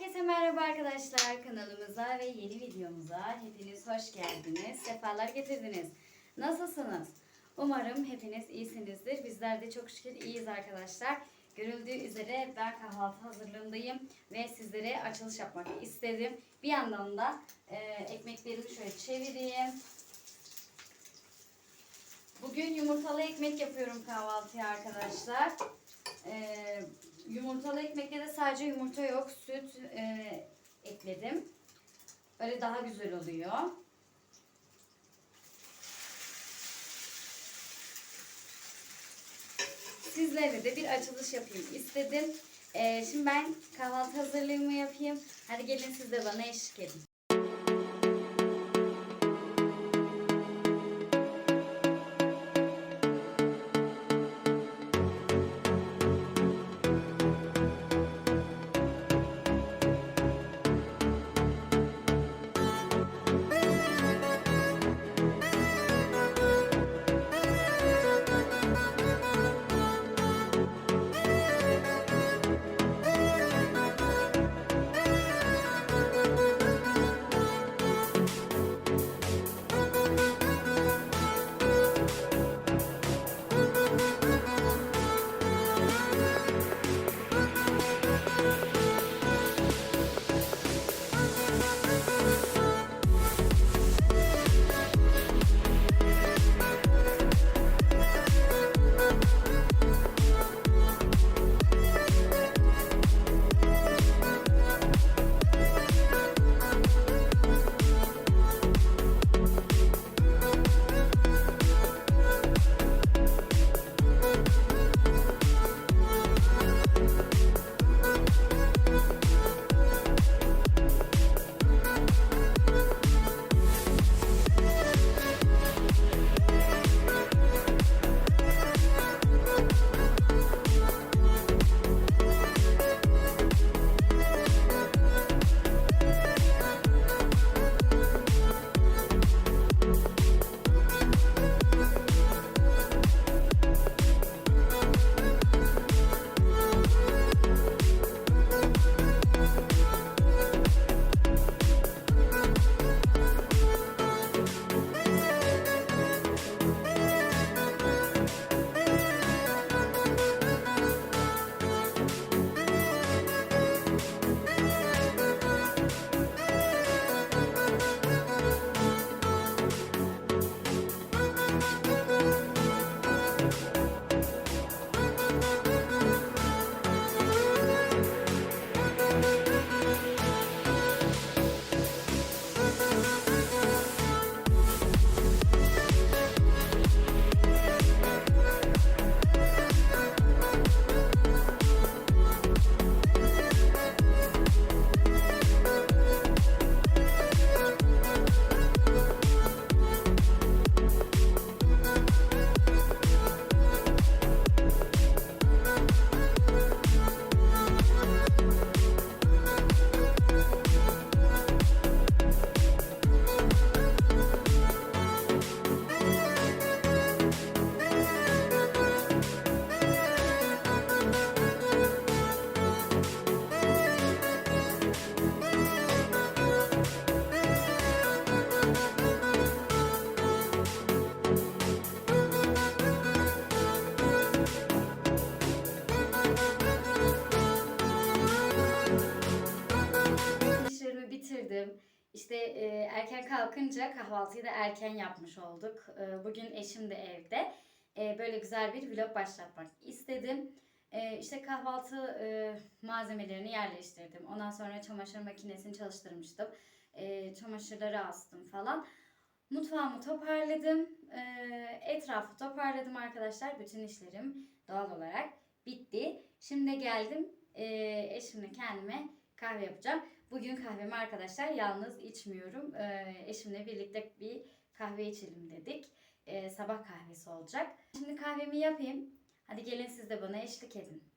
Herkese merhaba arkadaşlar kanalımıza ve yeni videomuza hepiniz hoş geldiniz. Sefalar getirdiniz. Nasılsınız? Umarım hepiniz iyisinizdir. Bizler de çok şükür iyiyiz arkadaşlar. Görüldüğü üzere ben kahvaltı hazırlığındayım ve sizlere açılış yapmak istedim. Bir yandan da e, ekmeklerimi şöyle çevireyim. Bugün yumurtalı ekmek yapıyorum kahvaltıya arkadaşlar. Ee, yumurtalı ekmekte de sadece yumurta yok. Süt e, ekledim. Böyle daha güzel oluyor. Sizlerle de bir açılış yapayım istedim. Ee, şimdi ben kahvaltı hazırlığımı yapayım. Hadi gelin siz de bana eşlik edin. Kalkınca kahvaltıyı da erken yapmış olduk. E, bugün eşim de evde. E, böyle güzel bir vlog başlatmak istedim. E, işte kahvaltı e, malzemelerini yerleştirdim. Ondan sonra çamaşır makinesini çalıştırmıştım. Çamaşırları astım falan. Mutfağımı toparladım. Etrafı toparladım arkadaşlar. Bütün işlerim doğal olarak bitti. Şimdi geldim eşimle kendime kahve yapacağım. Bugün kahvemi arkadaşlar yalnız içmiyorum. E, eşimle birlikte bir kahve içelim dedik. E, sabah kahvesi olacak. Şimdi kahvemi yapayım. Hadi gelin siz de bana eşlik edin.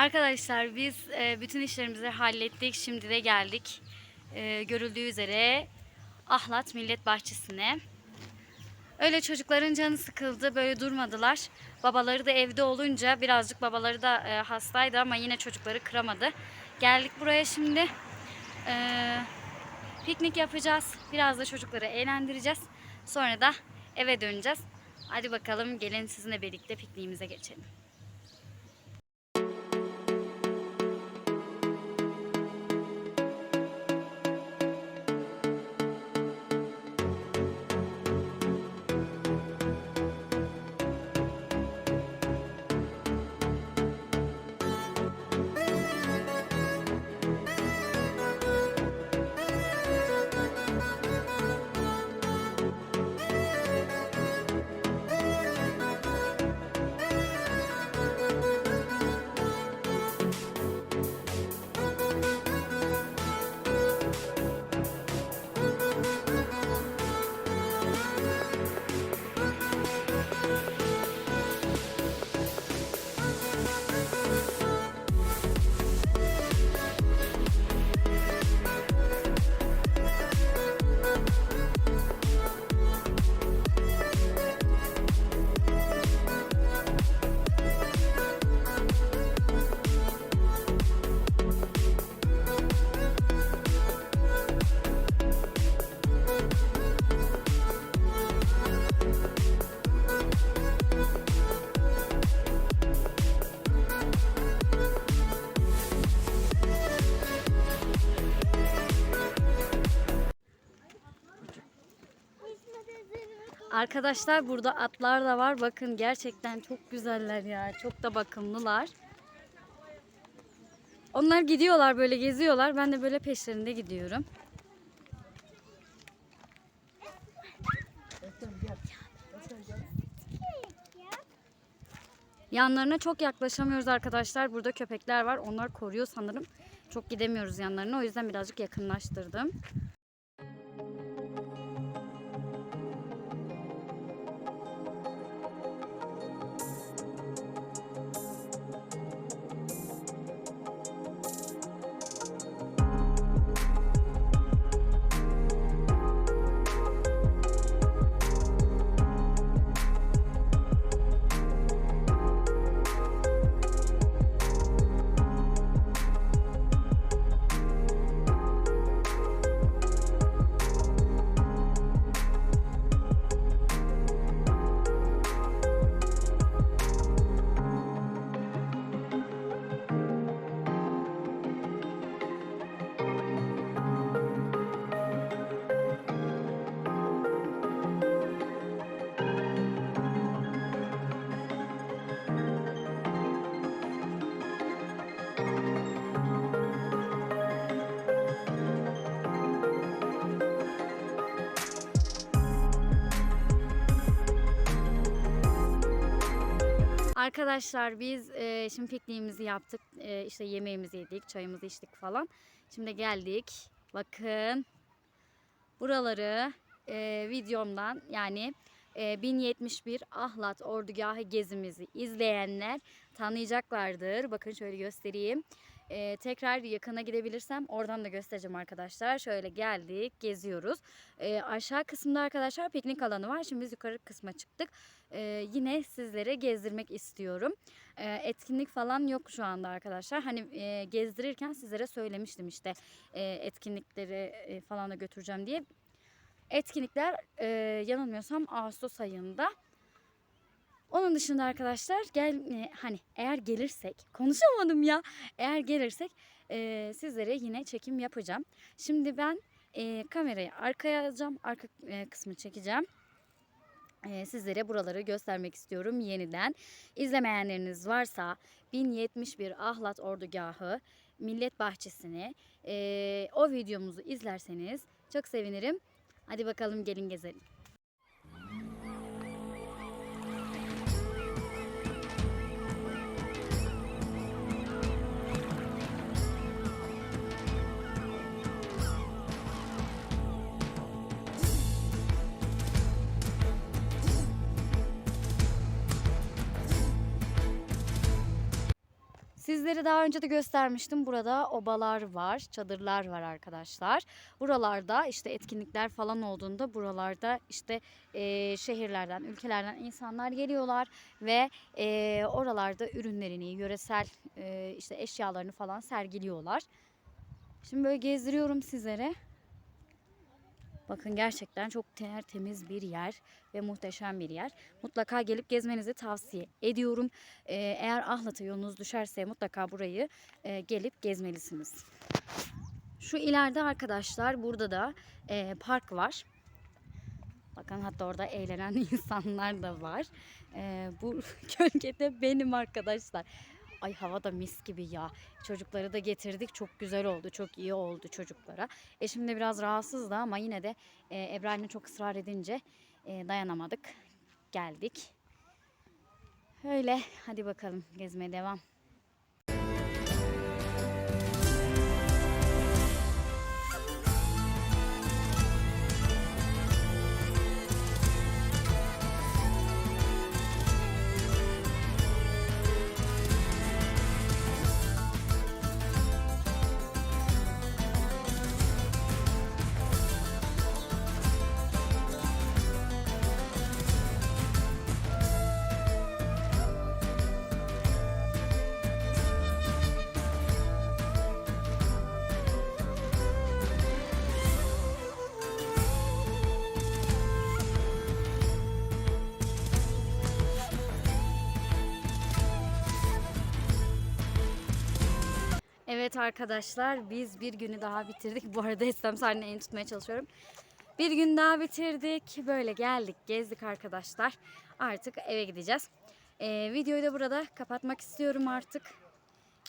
Arkadaşlar biz e, bütün işlerimizi hallettik. Şimdi de geldik. E, görüldüğü üzere Ahlat Millet Bahçesi'ne. Öyle çocukların canı sıkıldı. Böyle durmadılar. Babaları da evde olunca birazcık babaları da e, hastaydı ama yine çocukları kıramadı. Geldik buraya şimdi. E, piknik yapacağız. Biraz da çocukları eğlendireceğiz. Sonra da eve döneceğiz. Hadi bakalım gelin sizinle birlikte pikniğimize geçelim. Arkadaşlar burada atlar da var. Bakın gerçekten çok güzeller ya. Çok da bakımlılar. Onlar gidiyorlar böyle geziyorlar. Ben de böyle peşlerinde gidiyorum. Yanlarına çok yaklaşamıyoruz arkadaşlar. Burada köpekler var. Onlar koruyor sanırım. Çok gidemiyoruz yanlarına. O yüzden birazcık yakınlaştırdım. Arkadaşlar biz e, şimdi pikniğimizi yaptık. E, işte yemeğimizi yedik, çayımızı içtik falan. Şimdi geldik. Bakın. Buraları e, videomdan yani e, 1071 Ahlat Ordugahı gezimizi izleyenler tanıyacaklardır. Bakın şöyle göstereyim. E, tekrar yakına gidebilirsem oradan da göstereceğim arkadaşlar. Şöyle geldik, geziyoruz. E, aşağı kısımda arkadaşlar piknik alanı var. Şimdi biz yukarı kısma çıktık. E, yine sizlere gezdirmek istiyorum. E, etkinlik falan yok şu anda arkadaşlar. Hani e, gezdirirken sizlere söylemiştim işte e, etkinlikleri e, falan da götüreceğim diye. Etkinlikler e, yanılmıyorsam Ağustos ayında. Onun dışında arkadaşlar gel e, hani eğer gelirsek konuşamadım ya eğer gelirsek e, sizlere yine çekim yapacağım. Şimdi ben e, kamerayı arkaya alacağım arka e, kısmı çekeceğim. E, sizlere buraları göstermek istiyorum yeniden. İzlemeyenleriniz varsa 1071 Ahlat Ordugahı Millet Bahçesi'ni e, o videomuzu izlerseniz çok sevinirim. Hadi bakalım gelin gezelim. Sizlere daha önce de göstermiştim. Burada obalar var, çadırlar var arkadaşlar. Buralarda işte etkinlikler falan olduğunda buralarda işte e, şehirlerden, ülkelerden insanlar geliyorlar ve e, oralarda ürünlerini, yöresel e, işte eşyalarını falan sergiliyorlar. Şimdi böyle gezdiriyorum sizlere. Bakın gerçekten çok tertemiz bir yer ve muhteşem bir yer. Mutlaka gelip gezmenizi tavsiye ediyorum. Ee, eğer Ahlat'a yolunuz düşerse mutlaka burayı e, gelip gezmelisiniz. Şu ileride arkadaşlar burada da e, park var. Bakın hatta orada eğlenen insanlar da var. E, bu gölgede benim arkadaşlar. Ay hava da mis gibi ya. Çocukları da getirdik. Çok güzel oldu. Çok iyi oldu çocuklara. Eşim de biraz rahatsızdı ama yine de e, anne çok ısrar edince e, dayanamadık. Geldik. Öyle. Hadi bakalım gezmeye devam. Evet arkadaşlar biz bir günü daha bitirdik. Bu arada İslam sahne elini tutmaya çalışıyorum. Bir gün daha bitirdik. Böyle geldik gezdik arkadaşlar. Artık eve gideceğiz. Ee, videoyu da burada kapatmak istiyorum artık.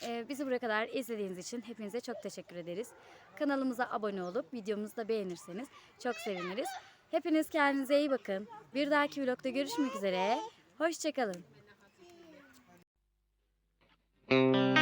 Ee, bizi buraya kadar izlediğiniz için hepinize çok teşekkür ederiz. Kanalımıza abone olup videomuzu da beğenirseniz çok seviniriz. Hepiniz kendinize iyi bakın. Bir dahaki vlogda görüşmek üzere. Hoşçakalın. Müzik